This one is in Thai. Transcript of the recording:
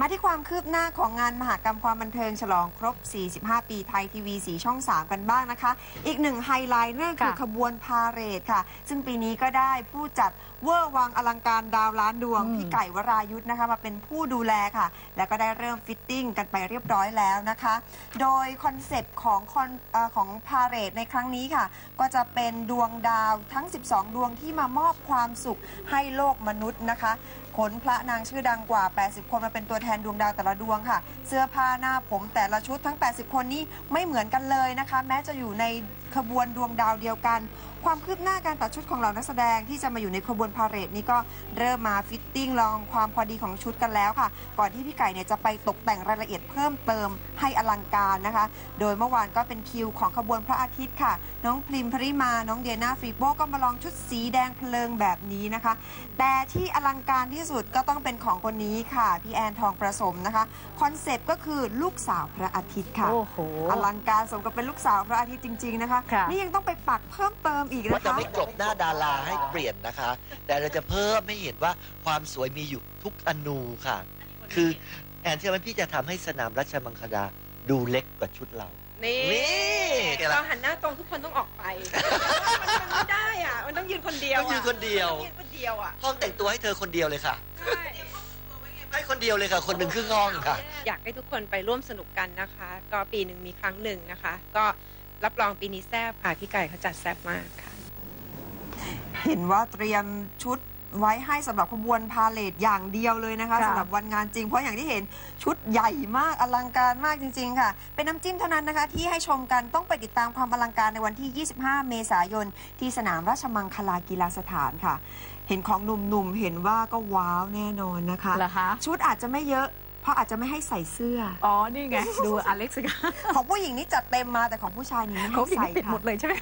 มาที่ความคืบหน้าของงานมหกรรมความบันเทิงฉลองครบ 45 ปีไทยทีวี4ช่อง 3 กันบ้างนะคะ อีกหนึ่งไฮไลท์นั่นคือค่ะขบวนพาเหรดค่ะ ซึ่งปีนี้ก็ได้ผู้จัดเวอร์วังอลังการดาวล้านดวงอืมพี่ไก่วรายุทธ์นะคะมาเป็นผู้ดูแลค่ะ แล้วก็ได้เริ่มฟิตติ้งกันไปเรียบร้อยแล้วนะคะ โดยคอนเซปต์ของคอนเออของพาเหรดในครั้งนี้ค่ะ ก็จะเป็นดวงดาวทั้ง 12 ดวงที่มามอบความสุขให้โลกมนุษย์นะคะ ขนพระนางชื่อดังกว่า 80 คนมาเป็นตัวแทนดวงดาวแต่ละดวงค่ะ เสื้อผ้าหน้าผมแต่ละชุดทั้ง 80 คนนี้ไม่เหมือนกันเลยนะคะ แม้จะอยู่ใน ขบวนดวงดาวเดียวกัน ความคืบหน้าการตัดชุดของเหล่านักแสดงที่จะมาอยู่ในขบวนพาเหรดนี้ก็เริ่มมาฟิตติ้งลองความพอดีของชุดกันแล้วค่ะ ก่อนที่พี่ไก่เนี่ยจะไปตกแต่งรายละเอียดเพิ่มเติมให้อลังการนะคะ โดยเมื่อวานก็เป็นคิวของขบวนพระอาทิตย์ค่ะ น้องพริมพริมา น้องเดียนาฟรีโบก็มาลองชุดสีแดงเพลิงแบบนี้นะคะ แต่ที่อลังการที่สุดก็ต้องเป็นของคนนี้ค่ะ พี่แอนทองประสมนะคะคอนเซปต์ก็คือลูกสาวพระอาทิตย์ค่ะ โอ้โห อลังการสมกับเป็นลูกสาวพระอาทิตย์จริง ๆ นะคะค่ะ นี่ยังต้องไปปักเพิ่มเติมอีกว่านะจะคะ ไม่กลบหน้าดาราให้เปลี่ยนนะคะ แต่เราจะเพิ่มให้เห็นว่าความสวยมีอยู่ทุกอนูค่ะ คือแอนเชื่อไหมพี่จะทำให้สนามราชมังคลาดูเล็กกว่าชุดเรา นี่นี่เราหันหน้าตรงทุกคนต้องออกไป มันไม่ได้อะ มันต้องยืนคนเดียวต้องยืนคนเดียว ต้องยืนคนเดียวอะห้องแต่งตัวให้เธอคนเดียวเลยค่ะ ใช่ให้คนเดียวเลยค่ะ คนหนึ่งครึ่งห้องค่ะ อยากให้ทุกคนไปร่วมสนุกกันนะคะ ก็ปีหนึ่งมีครั้งหนึ่งนะคะ ก็ รับรองปีนี้แซ่บค่ะ พี่ไก่เขาจัดแซ่บมากค่ะ เห็นว่าเตรียมชุดไว้ให้สำหรับขบวนพาเลทอย่างเดียวเลยนะคะค่ะ สำหรับวันงานจริง เพราะอย่างที่เห็นชุดใหญ่มากอลังการมากจริง ๆ ค่ะ เป็นน้ำจิ้มเท่านั้นนะคะ ที่ให้ชมกันต้องไปติดตามความอลังการในวันที่ 25 เมษายน ที่สนามราชมังคลากีฬาสถานค่ะ เห็นของหนุ่มๆเห็นว่าก็ว้าวแน่นอนนะคะ เหรอคะ ชุดอาจจะไม่เยอะ เพราะอาจจะไม่ให้ใส่เสื้อ อ๋อ นี่ไง ดูอเล็กซ์กันของผู้หญิงนี่จัดเต็มมาแต่ของผู้ชายนี่ไม่เขาให้ผิดใส่ปิดค่ะหมดเลยใช่ไหม